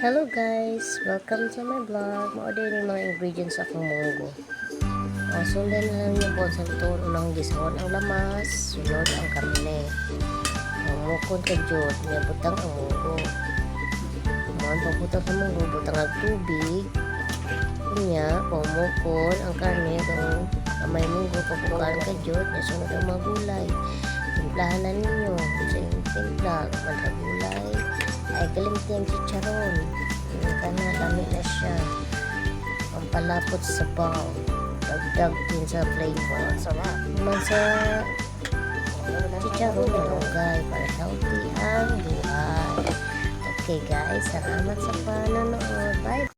Hello guys! Welcome to my vlog. Ma-order yung mga ingredients akong munggo. Uh, sundan na lang niyo po sa turo ng gisahon ang lamas, sunod ang karne. Ang mukon ka jod, niya butang ang munggo. Kumaan pagbutang sa munggo, butang ang tubig. Niya, pumukon ang karne, kung may munggo, papukaan ka jod, niya sunod ang mga gulay. Timplahan na ninyo, sa ay kalimtim chicharon. Kana lami na siya. Ang palapot sa bao. Dagdag din sa flavor. Sarap. Naman sa chicharon na ugay para healthy ang buhay. Okay guys, salamat sa panonood. Bye!